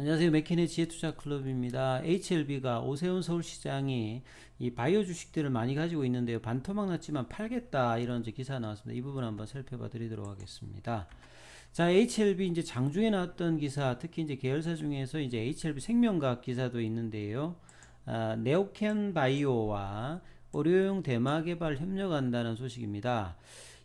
안녕하세요. 맥키네 지혜투자 클럽입니다. HLB가 오세훈 서울시장이 이 바이오 주식들을 많이 가지고 있는데요. 반토막 났지만 팔겠다 이런 기사 나왔습니다. 이 부분 한번 살펴봐 드리도록 하겠습니다. 자, HLB 이제 장중에 나왔던 기사, 특히 이제 계열사 중에서 이제 HLB 생명과학 기사도 있는데요. 아, 네오켄 바이오와 의료용 대마 개발 협력한다는 소식입니다.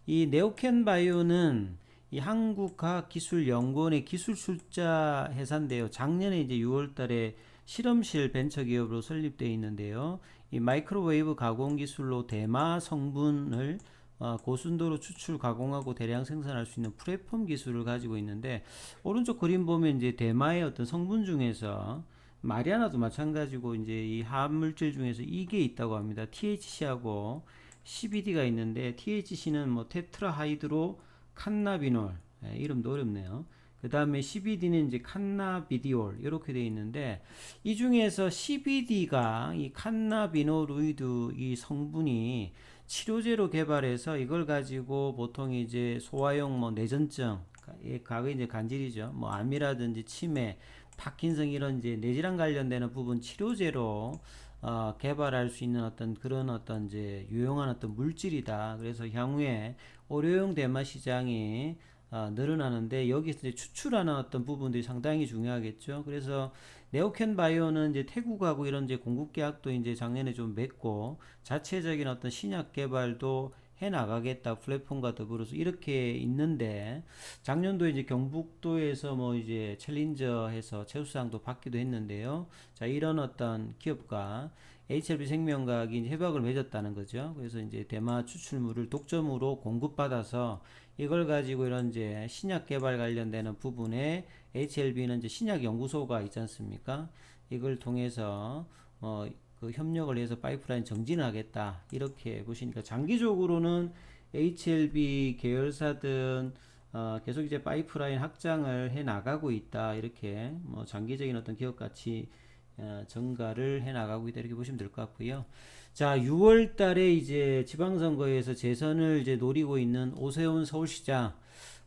이 네오켄 바이오는 이 한국과학기술연구원의 기술 출자 회사인데요. 작년에 이제 6월달에 실험실 벤처 기업으로 설립되어 있는데요. 이 마이크로웨이브 가공 기술로 대마 성분을 어, 고순도로 추출 가공하고 대량 생산할 수 있는 프레폼 기술을 가지고 있는데 오른쪽 그림 보면 이제 대마의 어떤 성분 중에서 마리아나도 마찬가지고 이제 이 화합물질 중에서 이게 있다고 합니다. THC하고 CBD가 있는데 THC는 뭐 테트라하이드로 칸나비놀 예, 이름도 어렵네요. 그 다음에 CBD는 이제 칸나비디올 이렇게 되어 있는데 이 중에서 CBD가 이 칸나비노루이드 이 성분이 치료제로 개발해서 이걸 가지고 보통 이제 소화용 뭐 뇌전증 예, 과거 이제 간질이죠. 뭐 암이라든지 치매, 파킨성 이런 이제 뇌질환 관련되는 부분 치료제로 어, 개발할 수 있는 어떤 그런 어떤 이제 유용한 어떤 물질이다. 그래서 향후에 의료용 대마 시장이 어, 늘어나는데 여기서 이제 추출하는 어떤 부분들이 상당히 중요하겠죠. 그래서 네오켄 바이오는 이제 태국하고 이런 이제 공급 계약도 이제 작년에 좀 맺고 자체적인 어떤 신약 개발도 해 나가겠다 플랫폼과 더불어서 이렇게 있는데 작년도 이제 경북도에서 뭐 이제 챌린저 해서 최우수상도 받기도 했는데요. 자 이런 어떤 기업과 HLB 생명과학이 협약을 맺었다는 거죠. 그래서 이제 대마 추출물을 독점으로 공급받아서 이걸 가지고 이런 이제 신약 개발 관련되는 부분에 HLB는 이제 신약 연구소가 있지 않습니까? 이걸 통해서 어, 그 협력을 해서 파이프라인 정진하겠다. 이렇게 보시니까 장기적으로는 HLB 계열사든 어, 계속 이제 파이프라인 확장을 해 나가고 있다. 이렇게 뭐 장기적인 어떤 기업 가치 어, 증가를 해 나가고 있다. 이렇게 보시면 될 것 같고요. 자, 6월 달에 이제 지방선거에서 재선을 이제 노리고 있는 오세훈 서울시장.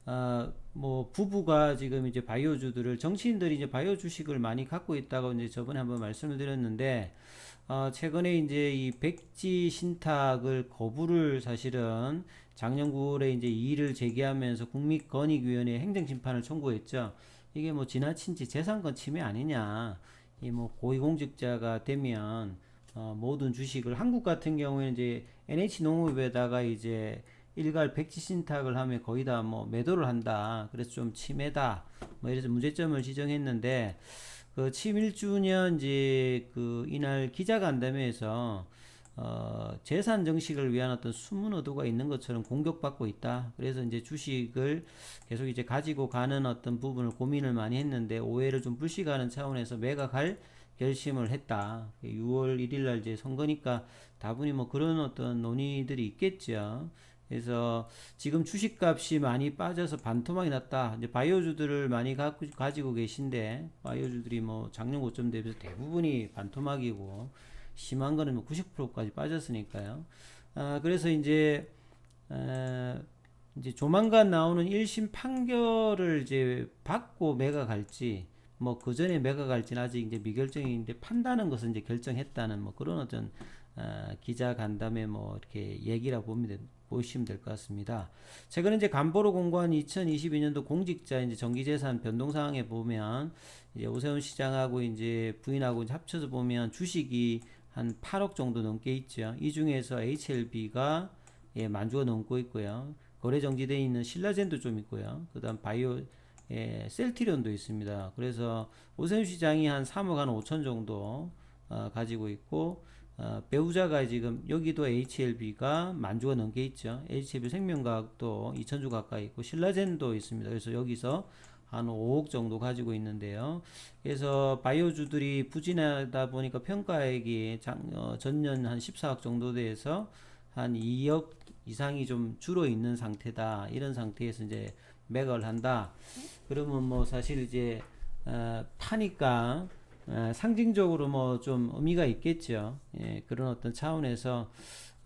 어, 뭐 부부가 지금 이제 바이오주들을 정치인들이 이제 바이오 주식을 많이 갖고 있다고 이제 저번에 한번 말씀을 드렸는데 어, 최근에 이제 이 백지 신탁을 거부를 사실은 작년 9월에 이제 이의를 제기하면서 국민권익위원회 행정심판을 청구했죠. 이게 뭐 지나친 지 재산권 침해 아니냐. 이 뭐 고위공직자가 되면 어, 모든 주식을 한국 같은 경우에는 이제 NH농업에다가 이제 일괄 백지 신탁을 하면 거의 다 뭐 매도를 한다. 그래서 좀 침해다. 뭐 이래서 문제점을 지적했는데 그 침일주년 이제 그 이날 기자간담회에서 어, 재산 정식을 위한 어떤 숨은 의도가 있는 것처럼 공격받고 있다. 그래서 이제 주식을 계속 이제 가지고 가는 어떤 부분을 고민을 많이 했는데 오해를 좀 불식하는 차원에서 매각할 결심을 했다. 6월 1일 날 이제 선거니까 다분히 뭐 그런 어떤 논의들이 있겠죠. 그래서 지금 주식값이 많이 빠져서 반토막이 났다. 이제 바이오주들을 많이 갖고, 가지고 계신데 바이오주들이 뭐 작년 고점 대비해서 대부분이 반토막이고 심한 거는 뭐 90%까지 빠졌으니까요. 아, 그래서 이제 어, 이제 조만간 나오는 1심 판결을 이제 받고 매각할지 뭐 그 전에 매각할지는 아직 이제 미결정인데 판다는 것은 이제 결정했다는 뭐 그런 어떤 어, 기자 간담회 뭐 이렇게 얘기라 보면 보시면 될 것 같습니다. 최근에 이제 간보로 공고한 2022년도 공직자 이제 정기재산 변동 상황에 보면 이제 오세훈 시장하고 이제 부인하고 이제 합쳐서 보면 주식이 한 8억 정도 넘게 있죠. 이 중에서 HLB가 예, 만주가 넘고 있고요. 거래 정지되어 있는 신라젠도 좀 있고요. 그다음 바이오 예, 셀티론도 있습니다. 그래서 오세훈 시장이 한 3억 한 5천 정도 어, 가지고 있고 어, 배우자가 지금 여기도 HLB가 만 주가 넘게 있죠. HLB 생명과학도 2천 주 가까이 있고 신라젠도 있습니다. 그래서 여기서 한 5억 정도 가지고 있는데요. 그래서 바이오주들이 부진하다 보니까 평가액이 작, 어, 전년 한 14억 정도 돼서 한 2억 이상이 좀 줄어 있는 상태다. 이런 상태에서 이제 매각을 한다. 그러면 뭐 사실 이제 어, 파니까 어, 상징적으로 뭐 좀 의미가 있겠죠. 예, 그런 어떤 차원에서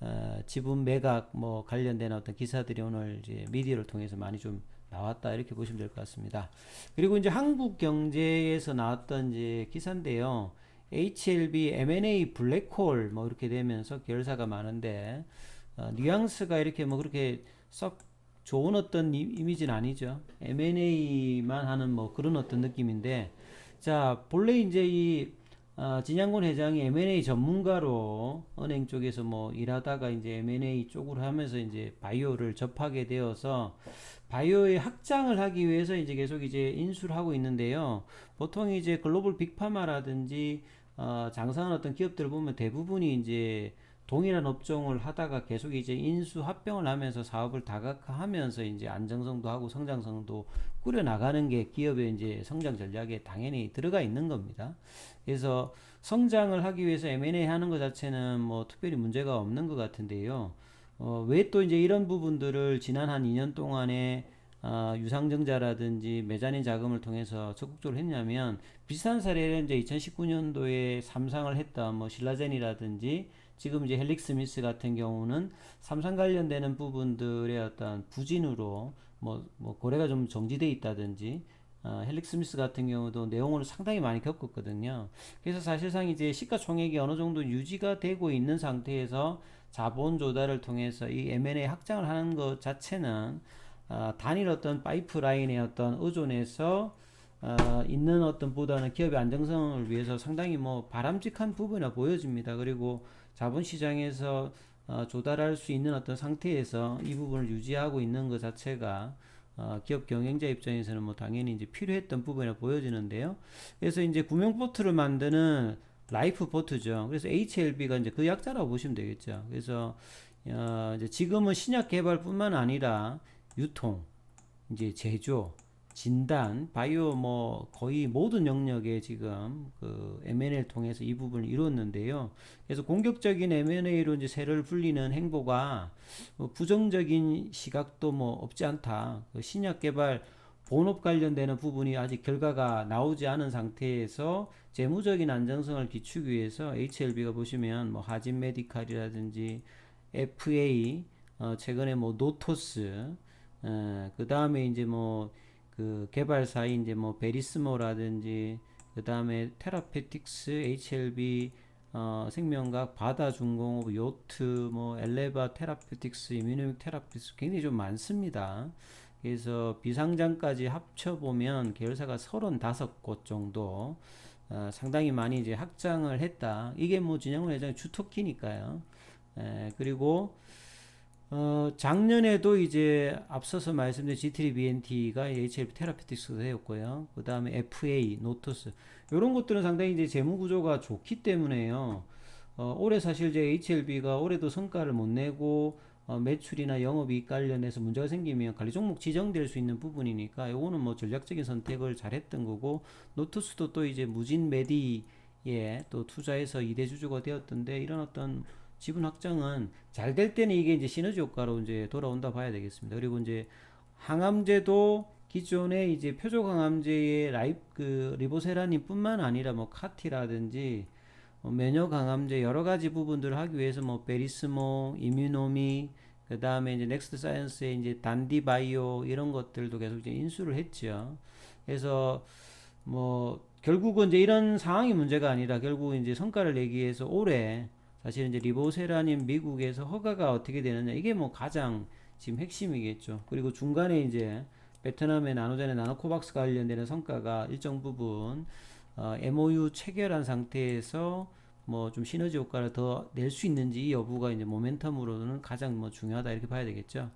어, 지분 매각 뭐 관련된 어떤 기사들이 오늘 이제 미디어를 통해서 많이 좀 나왔다 이렇게 보시면 될 것 같습니다. 그리고 이제 한국 경제에서 나왔던 이제 기사인데요. HLB M&A 블랙홀 뭐 이렇게 되면서 계열사가 많은데 어, 뉘앙스가 이렇게 뭐 그렇게 썩 좋은 어떤 이- 이미지는 아니죠. M&A만 하는 뭐 그런 어떤 느낌인데 자 본래 이제 이 어, 진양곤 회장이 M&A 전문가로 은행 쪽에서 뭐 일하다가 이제 M&A 쪽으로 하면서 이제 바이오를 접하게 되어서 바이오의 확장을 하기 위해서 이제 계속 이제 인수를 하고 있는데요. 보통 이제 글로벌 빅파마라든지 어, 장사하는 어떤 기업들을 보면 대부분이 이제 동일한 업종을 하다가 계속 이제 인수 합병을 하면서 사업을 다각화하면서 이제 안정성도 하고 성장성도 꾸려 나가는 게 기업의 이제 성장 전략에 당연히 들어가 있는 겁니다. 그래서 성장을 하기 위해서 M&A 하는 것 자체는 뭐 특별히 문제가 없는 것 같은데요. 어, 왜 또 이제 이런 부분들을 지난 한 2년 동안에 어, 유상증자라든지 메자닌 자금을 통해서 적극적으로 했냐면 비슷한 사례는 이제 2019년도에 삼상을 했던 뭐 신라젠이라든지 지금 이제 헬릭 스 미스 같은 경우는 삼상 관련되는 부분들의 어떤 부진으로 뭐, 뭐 거래가 좀 정지돼 있다든지 어, 헬릭 스 미스 같은 경우도 내용을 상당히 많이 겪었거든요. 그래서 사실상 이제 시가총액이 어느 정도 유지가 되고 있는 상태에서 자본 조달을 통해서 이 M&A 확장을 하는 것 자체는 어, 단일 어떤 파이프라인의 어떤 의존에서 어, 있는 어떤 보다는 기업의 안정성을 위해서 상당히 뭐 바람직한 부분이라 보여집니다. 그리고 자본시장에서 어, 조달할 수 있는 어떤 상태에서 이 부분을 유지하고 있는 것 자체가 어, 기업 경영자 입장에서는 뭐 당연히 이제 필요했던 부분이라 보여지는데요. 그래서 이제 구명 보트를 만드는 라이프 보트죠. 그래서 HLB가 이제 그 약자라고 보시면 되겠죠. 그래서 어, 이제 지금은 신약 개발뿐만 아니라 유통, 이제 제조, 진단, 바이오 뭐 거의 모든 영역에 지금 그 M&A를 통해서 이 부분을 이뤘는데요. 그래서 공격적인 M&A로 이제 세를 불리는 행보가 뭐 부정적인 시각도 뭐 없지 않다. 그 신약 개발 본업 관련되는 부분이 아직 결과가 나오지 않은 상태에서 재무적인 안정성을 기추기 위해서 HLB가 보시면 뭐 하진 메디칼이라든지 FA 어 최근에 뭐 노토스 어, 그 다음에 이제 뭐 그 개발사인 이제 뭐 베리스모라든지 그 다음에 테라페틱스, HLB, 어, 생명각, 바다중공업, 요트, 뭐 엘레바 테라페틱스, 이뮤닉 테라피스 굉장히 좀 많습니다. 그래서 비상장까지 합쳐 보면 계열사가 35곳 정도 어, 상당히 많이 이제 확장을 했다. 이게 뭐 진영훈 회장의 주특기니까요. 에, 그리고 어, 작년에도 이제 앞서서 말씀드린 G3BNT가 HLP 테라피틱스가 되었고요. 그 다음에 FA, 노토스. 이런 것들은 상당히 이제 재무 구조가 좋기 때문에요. 어, 올해 사실 이제 HLB가 올해도 성과를 못 내고 어, 매출이나 영업이익 관련해서 문제가 생기면 관리 종목 지정될 수 있는 부분이니까 요거는 뭐 전략적인 선택을 잘했던 거고 노트스도 또 이제 무진 메디에 또 투자해서 2대 주주가 되었던데 이런 어떤 지분 확장은 잘 될 때는 이게 이제 시너지 효과로 이제 돌아온다 봐야 되겠습니다. 그리고 이제 항암제도 기존의 이제 표적 항암제의 라이프 그 리보세라님뿐만 아니라 뭐 카티라든지 뭐 면역 항암제 여러 가지 부분들을 하기 위해서 뭐 베리스모, 이뮤노미 그 다음에 이제 넥스트 사이언스의 이제 단디바이오 이런 것들도 계속 이제 인수를 했죠. 그래서 뭐 결국은 이제 이런 상황이 문제가 아니라 결국 이제 성과를 내기 위해서 올해 사실 이제 리보세라님 미국에서 허가가 어떻게 되느냐 이게 뭐 가장 지금 핵심이겠죠. 그리고 중간에 이제 베트남의 나노전의 나노코박스 관련되는 성과가 일정 부분 어, MOU 체결한 상태에서 뭐 좀 시너지 효과를 더 낼 수 있는지 이 여부가 이제 모멘텀으로는 가장 뭐 중요하다 이렇게 봐야 되겠죠.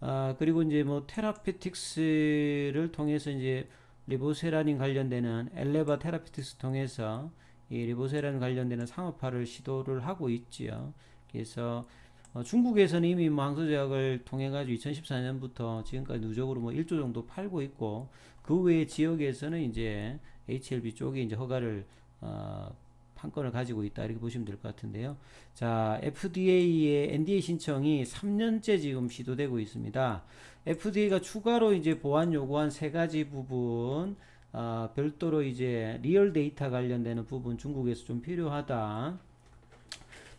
아, 그리고 이제 뭐 테라피틱스를 통해서 이제 리보세라닌 관련되는 엘레바 테라피틱스 통해서 이 리보세라닌 관련되는 상업화를 시도를 하고 있지요. 그래서 어, 중국에서는 이미 뭐 항소제약을 통해 가지고 2014년부터 지금까지 누적으로 뭐 1조 정도 팔고 있고 그 외의 지역에서는 이제 HLB 쪽에 이제 허가를 어, 판권을 가지고 있다 이렇게 보시면 될 것 같은데요. 자, FDA의 NDA 신청이 3년째 지금 시도되고 있습니다. FDA가 추가로 이제 보안 요구한 세 가지 부분 어, 별도로 이제 리얼 데이터 관련되는 부분 중국에서 좀 필요하다.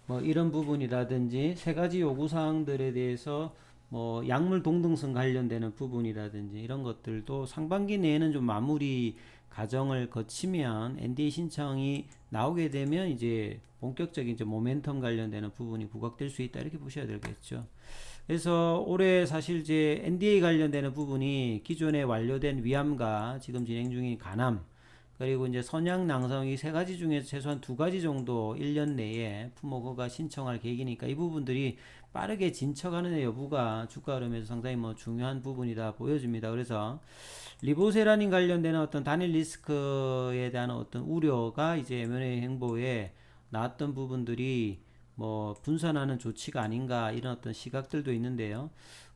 뭐 이런 부분이라든지 세 가지 요구 사항들에 대해서 뭐 약물 동등성 관련되는 부분이라든지 이런 것들도 상반기 내에는 좀 마무리 과정을 거치면 NDA 신청이 나오게 되면 이제 본격적인 이제 모멘텀 관련되는 부분이 부각될 수 있다 이렇게 보셔야 되겠죠. 그래서 올해 사실 이제 NDA 관련되는 부분이 기존에 완료된 위암과 지금 진행 중인 간암 그리고 이제 선양 낭성 이 세 가지 중에서 최소한 두 가지 정도 1년 내에 품목 허가 신청할 계획이니까 이 부분들이 빠르게 진척하는 여부가 주가 흐름에서 상당히 뭐 중요한 부분이다 보여집니다. 그래서 리보세라닌 관련되는 어떤 단일 리스크에 대한 어떤 우려가 이제 M&A 행보에 나왔던 부분들이 뭐 분산하는 조치가 아닌가 이런 어떤 시각들도 있는데요.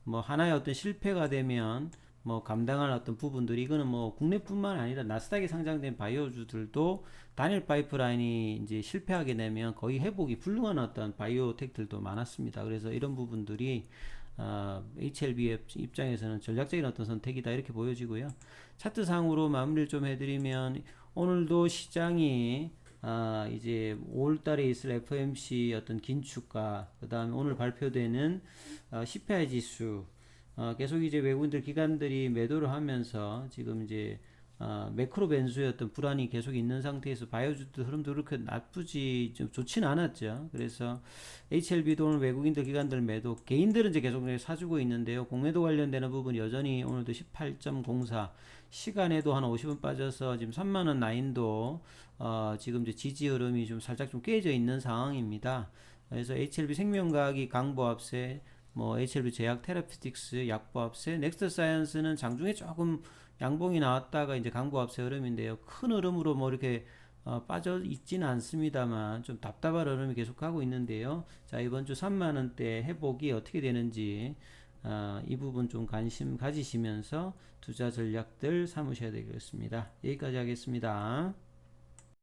뭐 하나의 어떤 실패가 되면 뭐 감당할 어떤 부분들이 이거는 뭐 국내뿐만 아니라 나스닥에 상장된 바이오주들도 단일 파이프라인이 이제 실패하게 되면 거의 회복이 불능한 어떤 바이오텍들도 많았습니다. 그래서 이런 부분들이 어, HLB 입장에서는 전략적인 어떤 선택이다 이렇게 보여지고요. 차트상으로 마무리를 좀 해드리면 오늘도 시장이 아, 이제 5월달에 있을 FMC 어떤 긴축과 그 다음에 오늘 발표되는 어, CPI 지수 어, 계속 이제 외국인들 기관들이 매도를 하면서 지금 이제 어, 매크로 변수의 어떤 불안이 계속 있는 상태에서 바이오주도 흐름도 그렇게 나쁘지 좀 좋지는 않았죠. 그래서 HLB도 오늘 외국인들 기관들 매도 개인들은 이제 계속 사주고 있는데요. 공매도 관련되는 부분 여전히 오늘도 18.04 시간에도 한 50원 빠져서 지금 3만 원 라인도 어, 지금 이제 지지 흐름이 좀 살짝 좀 깨져 있는 상황입니다. 그래서 HLB 생명과학이 강보합세 뭐 HLB 제약 테라피틱스 약보합세 넥스트 사이언스는 장중에 조금 양봉이 나왔다가 이제 강보합세 흐름인데요. 큰 흐름으로 뭐 이렇게 어, 빠져 있지는 않습니다만 좀 답답한 흐름이 계속하고 있는데요. 자 이번 주 3만 원대 회복이 어떻게 되는지 어, 이 부분 좀 관심 가지시면서 투자 전략들 삼으셔야 되겠습니다. 여기까지 하겠습니다.